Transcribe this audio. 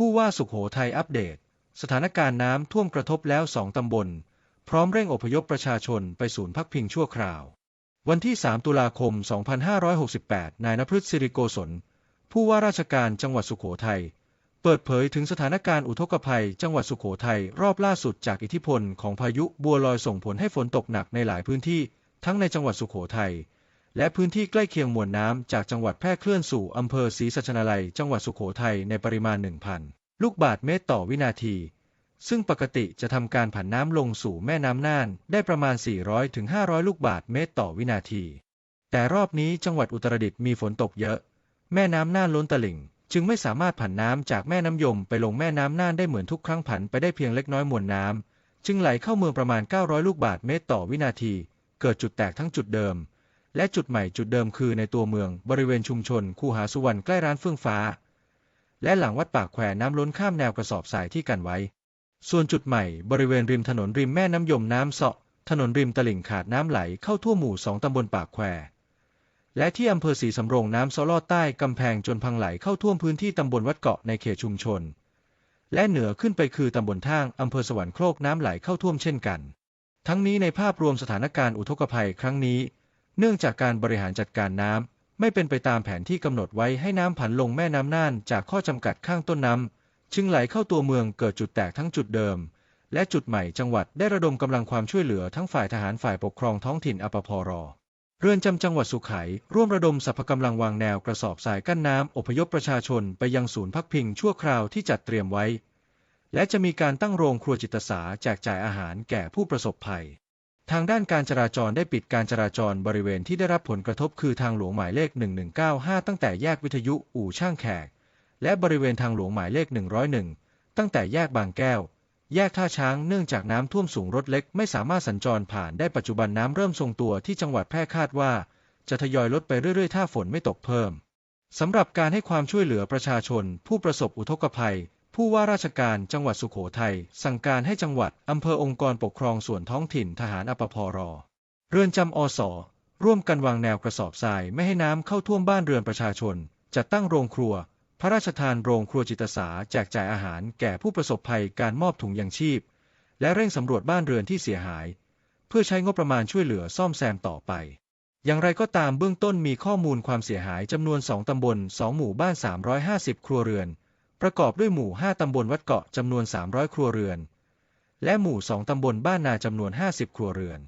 ผู้ว่าสุขโขทัยอัปเดต สถานการณ์น้ำท่วมกระทบแล้วสองตำบล พร้อมเร่งอพยพประชาชนไปศูนย์พักพิงชั่วคราว วันที่ 3 ตุลาคม 2568 นายนพฤทธิ์สิริโกศล ผู้ว่าราชการจังหวัดสุขโขทัย เปิดเผยถึงสถานการณ์อุทกภัย จังหวัดสุขโขทัยรอบล่าสุดจากอิทธิพลของพายุบัวลอยส่งผลให้ฝนตกหนักในหลายพื้นที่ ทั้งในจังหวัดสุขโขทัย และพื้นที่ใกล้เคียงมวลน้ำจากจังหวัดแพร่เคลื่อนสู่อำเภอศรีสัชนาลัย จังหวัดสุขโขทัยในปริมาณ 1,000 ลูกบาศก์เมตรต่อวินาที ซึ่งปกติจะทำการผันน้ำลงสู่แม่น้ำน่าน ได้ประมาณ 400-500 ลูกบาศก์เมตรต่อวินาที แต่รอบนี้จังหวัดอุตรดิตถ์มีฝนตกเยอะ แม่น้ำน่านล้นตลิ่ง จึงไม่สามารถผันน้ำจากแม่น้ำยมไปลงแม่น้ำน่านได้เหมือนทุกครั้งผันไปได้เพียงเล็กน้อยมวลน้ำจึงไหลเข้าเมืองประมาณ 900 ลูกบาศก์เมตรต่อวินาที เกิดจุดแตกทั้งจุดเดิม และจุดใหม่จุดเดิมคือในตัวเมืองบริเวณชุมชน คูหาสุวรรณใกล้ร้านเฟื่องฟ้า และหลังวัดปากแควน้ำล้นข้ามแนวกระสอบทรายที่กันไว้ ส่วนจุดใหม่บริเวณริมถนนริมแม่น้ำยมน้ำเสาะ ถนนริมตลิ่งขาดน้ำไหลเข้าทั่วหมู่สองตำบลปากแควและที่อำเภอศรีสำโรงน้ำซอลอดใต้กำแพงจนพังไหลเข้าท่วมพื้นที่ตำบลวัดเกาะในเขตชุมชน และเหนือขึ้นไปคือตำบลท่างอำเภอสวรรคโครกน้ำไหลเข้าท่วมเช่นกัน ทั้งนี้ในภาพรวมสถานการณ์อุทกภัยครั้งนี้ เนื่องจากการบริหารจัดการน้ำไม่เป็นไปตามแผนที่กำหนดไว้ให้น้ำผันลงแม่น้ำน่านจากข้อจำกัดข้างต้นน้ำจึงไหลเข้าตัวเมืองเกิดจุดแตกทั้งจุดเดิม และจุดใหม่จังหวัดได้ระดมกำลังความช่วยเหลือทั้งฝ่ายทหารฝ่ายปกครองท้องถิ่นอปพรเรือนจำจังหวัดสุขไขร่วมระดมสรรพกำลังวางแนวกระสอบทรายกั้นน้ำอพยพประชาชนไปยังศูนย์พักพิงชั่วคราวที่จัดเตรียมไว้ และจะมีการตั้งโรงครัวจิตอาสาแจกจ่ายอาหารแก่ผู้ประสบภัย ทางด้านการจราจรได้ปิดการจราจรบริเวณที่ได้รับผลกระทบคือทางหลวงหมายเลข 1195 ตั้งแต่แยกวิทยุอู่ช่างแขก และบริเวณทางหลวงหมายเลข 101 ตั้งแต่แยกบางแก้ว แยกท่าช้างเนื่องจากน้ำท่วมสูงรถเล็กไม่สามารถสัญจรผ่านได้ปัจจุบันน้ำเริ่มทรงตัวที่จังหวัดแพร่คาดว่า จะทยอยลดไปเรื่อยๆ ถ้าฝนไม่ตกเพิ่มสำหรับการให้ความช่วยเหลือประชาชน ผู้ประสบอุทกภัย ผู้ว่าราชการจังหวัดสุขโขทัยสั่งการให้จังหวัดอำเภอองค์กรปกครองส่วนท้องถิ่นทหารอปพรเรือนจำอสร่วมกันวางแนวกระสอบทรายไม่ให้น้ำเข้าท่วมบ้านเรือนประชาชน จัดตั้งโรงครัว พระราชทานโรงครัวจิตอาสาแจกจ่ายอาหารแก่ผู้ประสบภัยการมอบถุงยางชีพ และเร่งสำรวจบ้านเรือนที่เสียหาย เพื่อใช้งบประมาณช่วยเหลือซ่อมแซมต่อไป อย่างไรก็ตามเบื้องต้นมีข้อมูลความเสียหายจำนวน 2 ตำบล 2 หมู่บ้าน 350 ครัวเรือน ประกอบด้วยหมู่ 5 ตำบลวัดเกาะจำนวน 300 ครัวเรือน และหมู่ 2 ตำบลบ้านนาจำนวน 50 ครัวเรือน